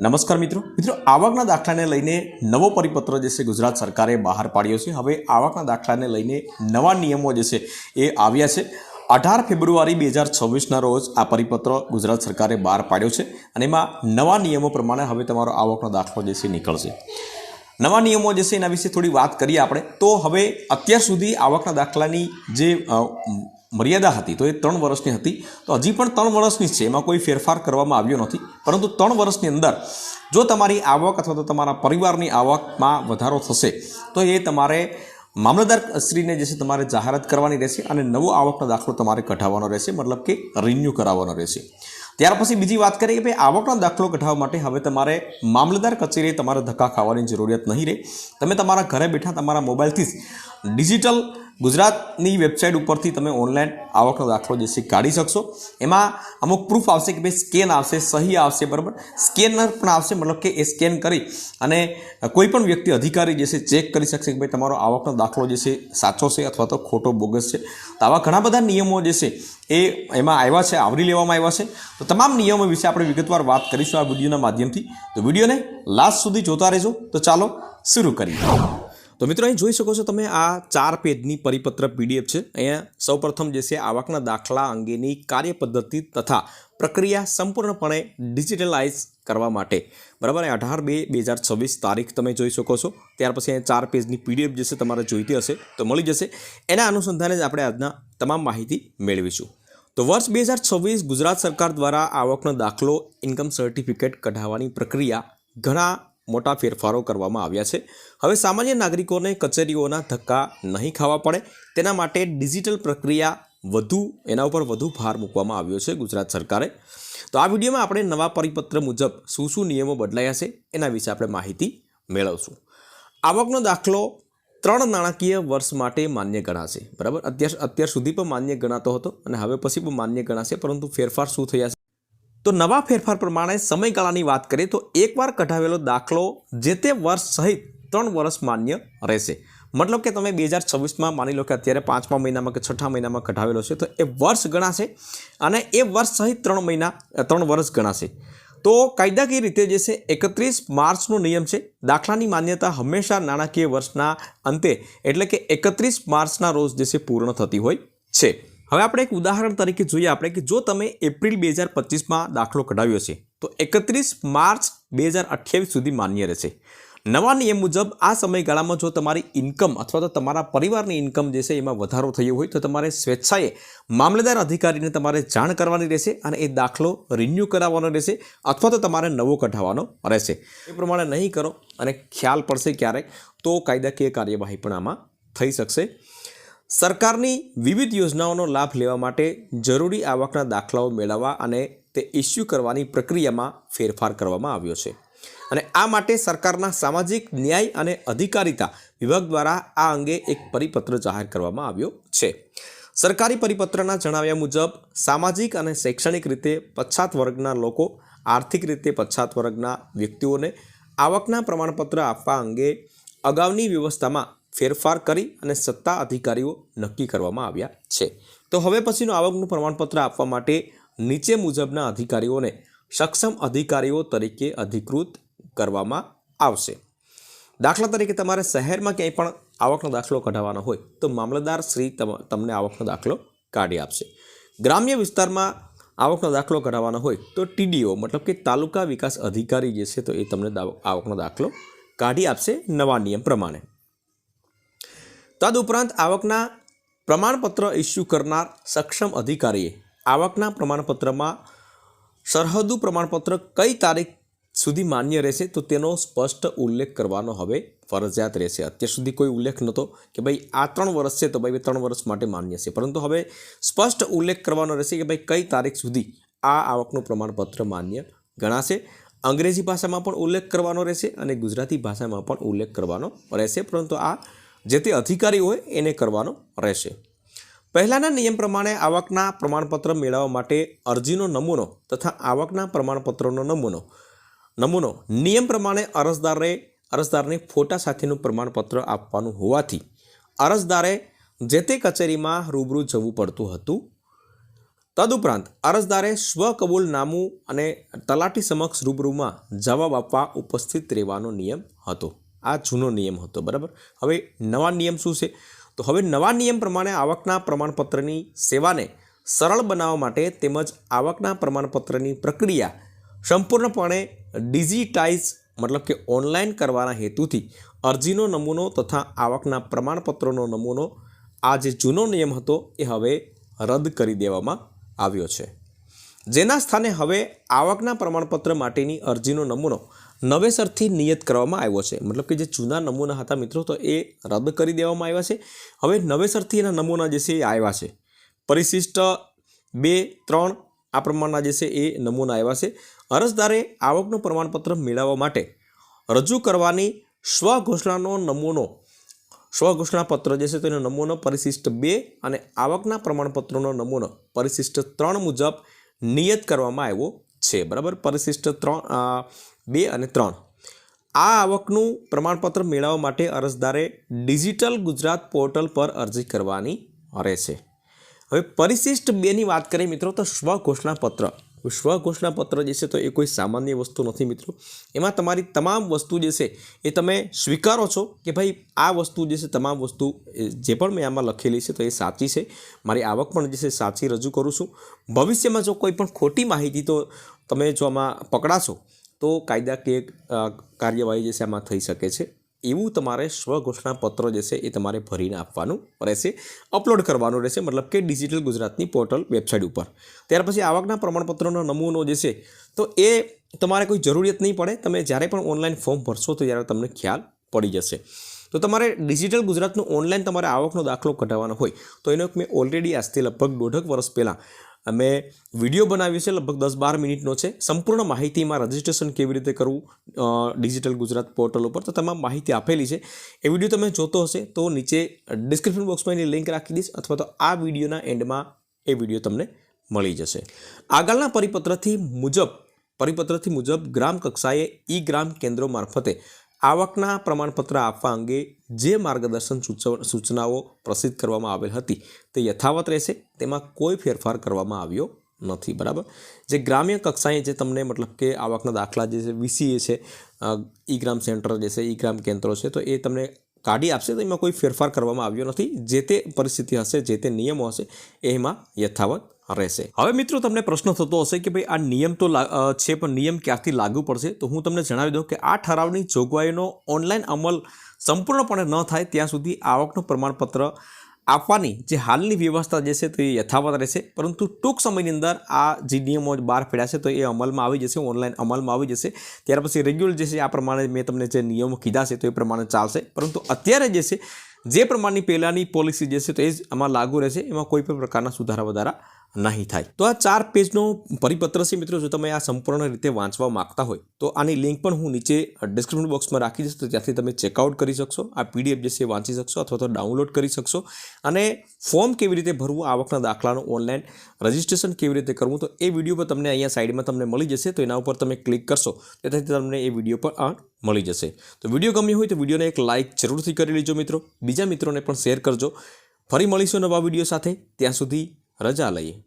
નમસ્કાર મિત્રો. મિત્રો, આવકના દાખલાને લઈને નવો પરિપત્ર જે છે ગુજરાત સરકારે બહાર પાડ્યો છે. હવે આવકના દાખલાને લઈને નવા નિયમો જે છે એ આવ્યા છે. અઢાર ફેબ્રુઆરી બે હજાર છવ્વીસના રોજ આ પરિપત્ર ગુજરાત સરકારે બહાર પાડ્યો છે અને એમાં નવા નિયમો પ્રમાણે હવે તમારો આવકનો દાખલો જે છે નીકળશે. નવા નિયમો જે છે એના વિશે થોડી વાત કરીએ આપણે. તો હવે અત્યાર સુધી આવકના દાખલાની જે મર્યાદા હતી, તો એ ત્રણ વર્ષની હતી. તો હજી પણ ત્રણ વર્ષની જ છે, એમાં કોઈ ફેરફાર કરવામાં આવ્યો નથી. પરંતુ ત્રણ વર્ષની અંદર જો તમારી આવક અથવા તો તમારા પરિવારની આવકમાં વધારો થશે, તો એ તમારે મામલતદાર શ્રીને જે છે તમારે જાહેરાત કરવાની રહેશે અને નવો આવકનો દાખલો તમારે કઢાવવાનો રહેશે, મતલબ કે રિન્યૂ કરાવવાનો રહેશે. ત્યાર પછી બીજી વાત કરીએ કે ભાઈ આવકનો દાખલો કઢાવવા માટે હવે તમારે મામલતદાર કચેરીએ તમારે ધક્કા ખાવાની જરૂરિયાત નહીં રહે. તમે તમારા ઘરે બેઠા તમારા મોબાઈલથી જ ડિજિટલ ગુજરાતની વેબસાઇટ ઉપરથી તમે ઓનલાઈન આવકનો દાખલો જે છે કાઢી શકશો. એમાં અમુક પ્રૂફ આવશે કે ભાઈ સ્કેન આવશે, સહી આવશે, બરાબર? સ્કેનર પણ આવશે, મતલબ કે એ સ્કેન કરી અને કોઈ પણ વ્યક્તિ અધિકારી જે છે ચેક કરી શકશે કે ભાઈ તમારો આવકનો દાખલો જે છે સાચો છે અથવા તો ખોટો, બોગસ છે. તો આવા ઘણા બધા નિયમો જે છે એ એમાં આવ્યા છે, આવરી લેવામાં આવ્યા છે. તો તમામ નિયમો વિશે આપણે વિગતવાર વાત કરીશું આ વિડીયોના માધ્યમથી. તો વિડીયોને લાસ્ટ સુધી જોતા રહેજો. તો ચાલો, શરૂ કરીએ. તો મિત્રો અહીં જોઈ શકો છો તમે આ ચાર પેજની પરિપત્ર પીડીએફ છે. અહીંયા સૌપ્રથમ જે છે આવકના દાખલા અંગેની કાર્યપદ્ધતિ તથા પ્રક્રિયા સંપૂર્ણપણે ડિજિટલાઇઝ કરવા માટે. બરાબર અઢાર બે બે હજાર છવ્વીસ તારીખ તમે જોઈ શકો છો. ત્યાર પછી અહીંયા ચાર પેજની પીડીએફ જે છે તમારે જોઈતી હશે તો મળી જશે. એના અનુસંધાને જ આપણે આજના તમામ માહિતી મેળવીશું. તો વર્ષ બે હજાર છવ્વીસ ગુજરાત સરકાર દ્વારા આવકનો દાખલો ઇન્કમ સર્ટિફિકેટ કઢાવવાની પ્રક્રિયા ઘણા મોટા ફેરફારો કરવામાં આવ્યા છે. હવે સામાન્ય નાગરિકોને કચેરીઓના ધક્કા નહીં ખાવા પડે, તેના માટે ડિજિટલ પ્રક્રિયા વધુ, એના ઉપર વધુ ભાર મૂકવામાં આવ્યો છે ગુજરાત સરકારે. તો આ વિડીયોમાં આપણે નવા પરિપત્ર મુજબ શું શું નિયમો બદલાયા છે, એના વિશે આપણે માહિતી મેળવશું. આવકનો દાખલો ત્રણ નાણાકીય વર્ષ માટે માન્ય ગણાશે. બરાબર? અત્યાર અત્યાર સુધી પણ માન્ય ગણાતો હતો અને હવે પછી પણ માન્ય ગણાશે, પરંતુ ફેરફાર શું થયા છે? તો નવા ફેરફાર પ્રમાણે સમયગાળાની વાત કરીએ તો એકવાર કઢાવેલો દાખલો જે તે વર્ષ સહિત ત્રણ વર્ષ માન્ય રહેશે. મતલબ કે તમે બે હજાર છવ્વીસમાં માની લો કે અત્યારે પાંચમા મહિનામાં કે છઠ્ઠા મહિનામાં કઢાવેલો છે, તો એ વર્ષ ગણાશે અને એ વર્ષ સહિત ત્રણ મહિના ત્રણ વર્ષ ગણાશે. તો કાયદાકીય રીતે જે છે, એકત્રીસ માર્ચનો નિયમ છે. દાખલાની માન્યતા હંમેશા નાણાકીય વર્ષના અંતે, એટલે કે એકત્રીસ માર્ચના રોજ જે છે, પૂર્ણ થતી હોય છે. હવે આપણે એક ઉદાહરણ તરીકે જોઈએ આપણે કે જો તમે એપ્રિલ બે હજાર પચીસમાં દાખલો કઢાવ્યો છે, તો એકત્રીસ માર્ચ બે હજાર અઠ્યાવીસ સુધી માન્ય રહેશે. નવા નિયમ મુજબ આ સમયગાળામાં જો તમારી ઇન્કમ અથવા તો તમારા પરિવારની ઇન્કમ જે છે એમાં વધારો થયો હોય, તો તમારે સ્વેચ્છાએ મામલતદાર અધિકારીને તમારે જાણ કરવાની રહેશે અને એ દાખલો રિન્યૂ કરાવવાનો રહેશે અથવા તો તમારે નવો કઢાવવાનો રહેશે. એ પ્રમાણે નહીં કરો અને ખ્યાલ પડશે ક્યારેક, તો કાયદાકીય કાર્યવાહી પણ આમાં થઈ શકશે. સરકારની વિવિધ યોજનાઓનો લાભ લેવા માટે જરૂરી આવકના દાખલાઓ મેળવવા અને તે ઇસ્યુ કરવાની પ્રક્રિયામાં ફેરફાર કરવામાં આવ્યો છે. અને આ માટે સરકારના સામાજિક ન્યાય અને અધિકારિતા વિભાગ દ્વારા આ અંગે એક પરિપત્ર જાહેર કરવામાં આવ્યો છે. સરકારી પરિપત્રના જણાવ્યા મુજબ, સામાજિક અને શૈક્ષણિક રીતે પછાત વર્ગના લોકો આર્થિક રીતે પછાત વર્ગના વ્યક્તિઓને આવકના પ્રમાણપત્ર આપવા અંગે અગાઉની વ્યવસ્થામાં ફેરફાર કરી અને સત્તા અધિકારીઓ નક્કી કરવામાં આવ્યા છે. તો હવે પછીનું આવકનું પ્રમાણપત્ર આપવા માટે નીચે મુજબના અધિકારીઓને સક્ષમ અધિકારીઓ તરીકે અધિકૃત કરવામાં આવશે. દાખલા તરીકે તમારે શહેરમાં ક્યાંય પણ આવકનો દાખલો કઢાવવાનો હોય તો મામલતદાર શ્રી તમ- તમને આવકનો દાખલો કાઢી આપશે. ગ્રામ્ય વિસ્તારમાં આવકનો દાખલો કઢાવવાનો હોય તો ટીડીઓ મતલબ કે તાલુકા વિકાસ અધિકારી જે છે તો એ તમને આવકનો દાખલો કાઢી આપશે નવા નિયમ પ્રમાણે. તદુપરાંત આવકના પ્રમાણપત્ર ઇસ્યુ કરનાર સક્ષમ અધિકારીએ આવકના પ્રમાણપત્રમાં સરહદુ પ્રમાણપત્ર કઈ તારીખ સુધી માન્ય રહેશે તો તેનો સ્પષ્ટ ઉલ્લેખ કરવાનો હવે ફરજિયાત રહેશે. અત્યાર સુધી કોઈ ઉલ્લેખ નહોતો કે ભાઈ આ ત્રણ વર્ષ છે તો ભાઈ ત્રણ વર્ષ માટે માન્ય છે. પરંતુ હવે સ્પષ્ટ ઉલ્લેખ કરવાનો રહેશે કે ભાઈ કઈ તારીખ સુધી આ આવકનું પ્રમાણપત્ર માન્ય ગણાશે. અંગ્રેજી ભાષામાં પણ ઉલ્લેખ કરવાનો રહેશે અને ગુજરાતી ભાષામાં પણ ઉલ્લેખ કરવાનો રહેશે. પરંતુ આ જે તે અધિકારી હોય એને કરવાનો રહેશે. પહેલાંના નિયમ પ્રમાણે આવકના પ્રમાણપત્ર મેળવવા માટે અરજીનો નમૂનો તથા આવકના પ્રમાણપત્રનો નમૂનો નમૂનો નિયમ પ્રમાણે અરજદારે અરજદારને ફોટા સાથેનું પ્રમાણપત્ર આપવાનું હોવાથી અરજદારે જે તે કચેરીમાં રૂબરૂ જવું પડતું હતું. તદુપરાંત અરજદારે સ્વકબૂલનામું અને તલાટી સમક્ષ રૂબરૂમાં જવાબ આપવા ઉપસ્થિત રહેવાનો નિયમ હતો. આ જૂનો નિયમ હતો, બરાબર? હવે નવા નિયમ શું છે? તો હવે નવા નિયમ પ્રમાણે આવકના પ્રમાણપત્રની સેવાને સરળ બનાવવા માટે તેમજ આવકના પ્રમાણપત્રની પ્રક્રિયા સંપૂર્ણપણે ડિજિટાઇઝ, મતલબ કે ઓનલાઈન કરવાના હેતુથી અરજીનો નમૂનો તથા આવકના પ્રમાણપત્રોનો નમૂનો આ જે જૂનો નિયમ હતો એ હવે રદ કરી દેવામાં આવ્યો છે. જેના સ્થાને હવે આવકના પ્રમાણપત્ર માટેની અરજીનો નમૂનો નવેસરથી નિયત કરવામાં આવ્યો છે. મતલબ કે જે જૂના નમૂના હતા મિત્રો, તો એ રદ કરી દેવામાં આવ્યા છે. હવે નવેસરથી એના નમૂના જે છે એ આવ્યા છે. પરિશિષ્ટ બે, ત્રણ આ પ્રમાણના જે છે એ નમૂના આવ્યા છે. અરજદારે આવકનું પ્રમાણપત્ર મેળવવા માટે રજૂ કરવાની સ્વઘોષણાનો નમૂનો સ્વઘોષણાપત્ર જે છે તેનો નમૂનો પરિશિષ્ટ બે અને આવકના પ્રમાણપત્રોનો નમૂનો પરિશિષ્ટ ત્રણ મુજબ નિયત કરવામાં આવ્યો છે. બરાબર? પરિશિષ્ટ ત્રણ બે અને ત્રણ. આ આવકનું પ્રમાણપત્ર મેળવવા માટે અરજદારે ડિજિટલ ગુજરાત પોર્ટલ પર અરજી કરવાની રહેશે હવે પરિશિષ્ટ બેની વાત કરીએ મિત્રો, તો સ્વઘોષણાપત્ર સ્વઘોષણાપત્ર જે છે તો એ કોઈ સામાન્ય વસ્તુ નથી મિત્રો. એમાં તમારી તમામ વસ્તુ જે છે એ તમે સ્વીકારો છો કે ભાઈ આ વસ્તુ જે છે તમામ વસ્તુ જે પણ મેં આમાં લખેલી છે તો એ સાચી છે. મારી આવક પણ જે છે સાચી રજૂ કરું છું. ભવિષ્યમાં જો કોઈ પણ ખોટી માહિતી તો તમે જો આમાં પકડાશો તો કાયદાકીય કાર્યવાહી જે છે આમાં થઈ શકે છે. એવું તમારે સ્વઘોષણાપત્ર જે છે એ તમારે ભરીને આપવાનું રહેશે, અપલોડ કરવાનું રહેશે, મતલબ કે ડિજિટલ ગુજરાતની પોર્ટલ વેબસાઇટ ઉપર. ત્યાર પછી આવકના પ્રમાણપત્રનો નમૂનો જે છે, તો એ તમારે કોઈ જરૂરિયાત નહીં પડે. તમે જ્યારે પણ ઓનલાઈન ફોર્મ ભરશો તો ત્યારે તમને ખ્યાલ પડી જશે. તો તમારે ડિજિટલ ગુજરાતનું ઓનલાઈન તમારે આવકનો દાખલો કઢાવવાનો હોય, તો એનો મેં ઓલરેડી આજથી લગભગ દોઢક વર્ષ પહેલાં મેં વીડિયો બનાવ્યો છે, લગભગ દસ બાર મિનિટનો છે. સંપૂર્ણ માહિતીમાં રજિસ્ટ્રેશન કેવી રીતે કરવું ડિજિટલ ગુજરાત પોર્ટલ ઉપર, તો તમામ માહિતી આપેલી છે. એ વીડિયો તમે જોતો હશે, તો નીચે ડિસ્ક્રિપ્શન બોક્સમાં એની લિંક રાખી દઈશ, અથવા તો આ વિડીયોના એન્ડમાં એ વીડિયો તમને મળી જશે. આગળના પરિપત્રથી મુજબ પરિપત્રથી મુજબ ગ્રામ કક્ષાએ ઈ ગ્રામ કેન્દ્રો મારફતે આવકના પ્રમાણપત્ર આપવા અંગે જે માર્ગદર્શન સૂચનાઓ પ્રસિદ્ધ કરવામાં આવેલ હતી તે યથાવત રહેશે, તેમાં કોઈ ફેરફાર કરવામાં આવ્યો નથી, બરાબર? જે ગ્રામ્ય કક્ષાએ જે તમને મતલબ કે આવકના દાખલા જે છે, વીસીએ છે ઈ ગ્રામ સેન્ટર જે છે ઈ ગ્રામ કેન્દ્રો છે, તો એ તમને કાઢી આપશે તો એમાં કોઈ ફેરફાર કરવામાં આવ્યો નથી. જે તે પરિસ્થિતિ હશે, જે તે નિયમો હશે, એમાં યથાવત રહેશે. હવે મિત્રો તમને પ્રશ્ન થતો હશે કે ભાઈ આ નિયમ તો છે, પણ નિયમ ક્યાંથી લાગુ પડશે? તો હું તમને જણાવી દઉં કે આ ઠરાવની જોગવાઈનો ઓનલાઈન અમલ સંપૂર્ણપણે ન થાય ત્યાં સુધી આવકનું પ્રમાણપત્ર આપવાની જે હાલની વ્યવસ્થા જે છે તે યથાવત રહેશે. પરંતુ ટૂંક સમયની અંદર આ જે નિયમો બહાર પડ્યા છે તો એ અમલમાં આવી જશે, ઓનલાઈન અમલમાં આવી જશે. ત્યાર પછી રેગ્યુલર જે છે આ પ્રમાણે મેં તમને જે નિયમો કીધા છે તો એ પ્રમાણે ચાલશે. પરંતુ અત્યારે જે છે, જે પ્રમાણની પહેલાંની પોલિસી જે છે તો એ જ આમાં લાગુ રહેશે. એમાં કોઈ પણ પ્રકારના સુધારા વધારા નહીં થાય. તો આ ચાર પેજનો પરિપત્ર છે મિત્રો, જો તમે આ સંપૂર્ણ રીતે વાંચવા માંગતા હોય, તો આની લિંક પણ હું નીચે ડિસ્ક્રિપ્શન બોક્સમાં રાખી દઈશ, તો ત્યાંથી તમે ચેકઆઉટ કરી શકશો, આ પીડીએફ જે છે વાંચી શકશો અથવા તો ડાઉનલોડ કરી શકશો. અને ફોર્મ કેવી રીતે ભરવું આવકના દાખલાનું ઓનલાઈન રજિસ્ટ્રેશન કેવી રીતે કરવું, તો એ વીડિયો પર તમને અહીંયા સાઈડમાં તમને મળી જશે, તો એના ઉપર તમે ક્લિક કરશો તેથી તમને એ વીડિયો પર આ મળી જશે. તો વીડિયો ગમ્યો હોય તો વિડીયોને એક લાઇક જરૂરથી કરી લેજો મિત્રો, બીજા મિત્રોને પણ શેર કરજો. ફરી મળીશું નવા વીડિયો સાથે, ત્યાં સુધી રજા લઈએ.